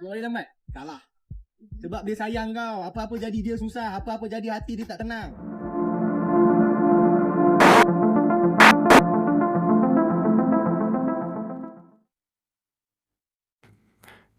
Kau boleh lambat? Salah. Sebab dia sayang kau. Apa-apa jadi dia susah. Apa-apa jadi hati dia tak tenang.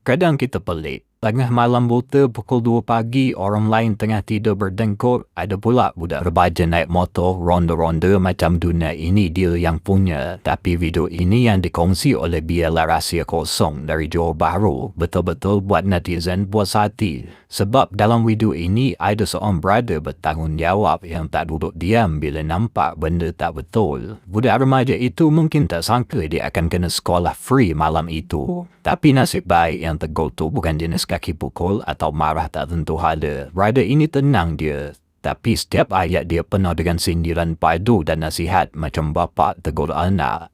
Kadang kita pelik. Tengah malam buta pukul 2 pagi, orang lain tengah tidur berdengkur, ada pula budak remaja naik motor ronda-ronda macam dunia ini dia yang punya. Tapi video ini yang dikongsi oleh Biela Rahsia Kosong dari Johor Bahru betul-betul buat netizen puas hati. Sebab dalam video ini ada seorang brother bertanggungjawab yang tak duduk diam bila nampak benda tak betul. Budak remaja itu mungkin tak sangka dia akan kena sekolah free malam itu. Tapi nasib baik yang tegur tu bukan jenis kaki pukul atau marah tak tentu hala. Rider ini tenang dia. Tapi setiap ayat dia penuh dengan sindiran padu dan nasihat macam bapa tegur anak.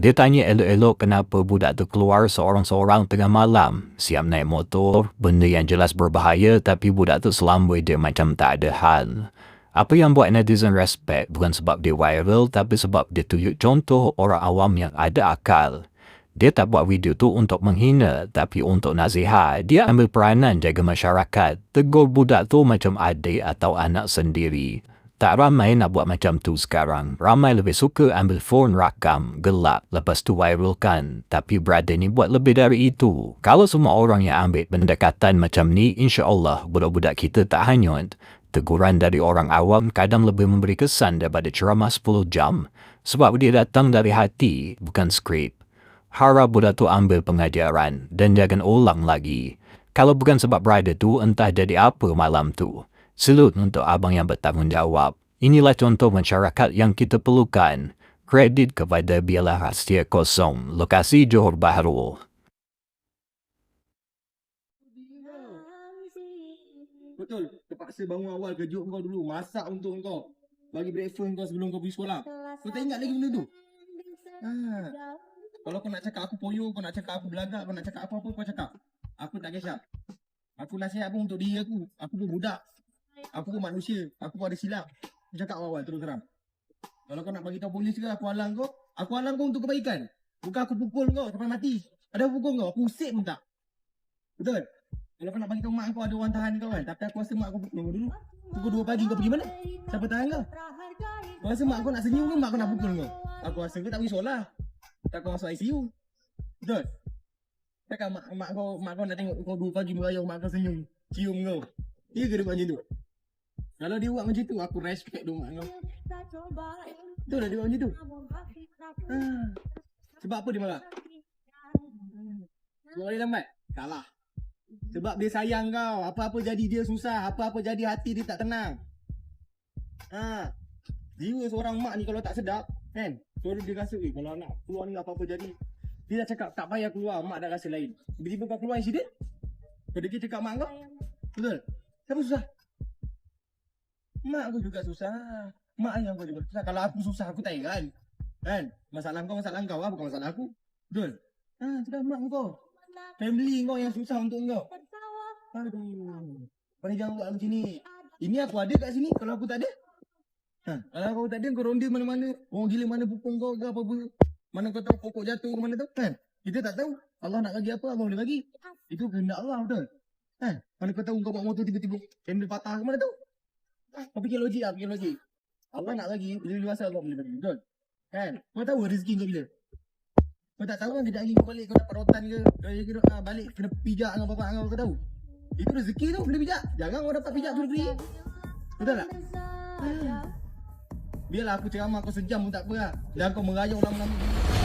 Dia tanya elok-elok kenapa budak tu keluar seorang-seorang tengah malam. Siap naik motor, benda yang jelas berbahaya tapi budak tu selambui dia macam tak ada hal. Apa yang buat netizen respect bukan sebab dia viral tapi sebab dia tunjuk contoh orang awam yang ada akal. Dia tak buat video tu untuk menghina tapi untuk nasihat. Dia ambil peranan jaga masyarakat. Tegur budak tu macam adik atau anak sendiri. Tak ramai nak buat macam tu sekarang. Ramai lebih suka ambil phone rakam, gelap, lepas tu viralkan. Tapi brother ni buat lebih dari itu. Kalau semua orang yang ambil pendekatan macam ni, insya Allah budak-budak kita tak hanyut. Teguran dari orang awam kadang lebih memberi kesan daripada ceramah 10 jam. Sebab dia datang dari hati, bukan skrip. Harap budak tu ambil pengajaran dan jangan ulang lagi. Kalau bukan sebab rider tu, entah jadi apa malam tu. Selut untuk abang yang bertanggungjawab. Inilah contoh masyarakat yang kita perlukan. Kredit kepada Biala Rahsia Kosong, lokasi Johor Bahru. Betul. Terpaksa bangun awal kejut kau dulu. Masak untuk kau. Bagi breakfast kau sebelum kau pergi sekolah. Kau tak ingat lagi benda tu? Ha. Kalau kau nak cakap aku poyo, kau nak cakap aku belagak, kau nak cakap apa-apa kau cakap. Aku tak kisah. Aku nasihat pun untuk diri aku. Aku pun budak. Aku pun manusia. Aku pun ada silap. Aku cakap awal terus terang. Kalau kau nak bagi tahu polis ke aku halang kau, aku halang kau untuk kebaikan. Bukan aku pukul kau sampai mati. Ada aku pukul kau, aku usik pun tak. Betul? Kalau kau nak bagi tahu mak kau ada orang tahan kau kan. Tapi aku rasa mak kau pukul dulu. Pukul 2 pagi kau pergi mana? Siapa tahan kau? Kau rasa mak kau nak senyum ke mak kau nak pukul kau? Aku rasa kau tak pergi sekolah. Tak kau masuk ICU. Betul? Takkan mak, mak kau mak kau nak tengok kau 2 pagi merayau mak kau senyum. Cium kau. Dia ke dia buat macam tu? Kalau dia buat macam tu, aku respect tu mak kau. Betul lah dia buat macam tu? Ha. Sebab apa dia marah? Kau boleh lambat? Salah. Sebab dia sayang kau. Apa-apa jadi dia susah. Apa-apa jadi hati dia tak tenang. Ha. Jiwa seorang mak ni kalau tak sedap, kan? Suara dia rasa, eh kalau anak keluar ni apa-apa jadi. Dia dah cakap, tak payah keluar. Mak dah rasa lain. Tiba-tiba kau keluar insiden. Kau degil cakap mak kau. Betul? Siapa susah? Mak aku juga susah. Mak ayah kau juga susah. Kalau aku susah, aku tak heran. Kan? Masalah kau, masalah kau lah. Bukan masalah aku. Betul? Ha, sudah mak kau. Family kau yang susah untuk kau. Aduh. Ni jangan buat macam ni. Ini aku ada kat sini. Kalau aku tak ada. Ha, kalau kau tak ada, kau ronda mana-mana. Orang gila mana pupung kau ke apa-apa. Mana kau tahu pokok jatuh ke mana tu. Kan? Kita tak tahu. Allah nak bagi apa, Allah boleh bagi. Itu kehendak Allah, betul? Kan? Mana kau tahu kau bawa motor tiba-tiba. Handle patah ke mana tu. Kau fikir logik lah, fikir logik. Allah nak bagi, bila masa Allah boleh bagi. Betul? Kan? Kau tahu rezeki kau bila? Kau tak tahu kan kejap lagi kau balik kau dapat rotan ke Kau kira ah, balik kena pijak dengan bapak kau kau tahu Itu rezeki tu boleh pijak Jangan kau dapat pijak tu free Betul tak? Hmm. Biarlah aku ceramah kau sejam pun tak apa lah. Jangan kau merayau lama-lama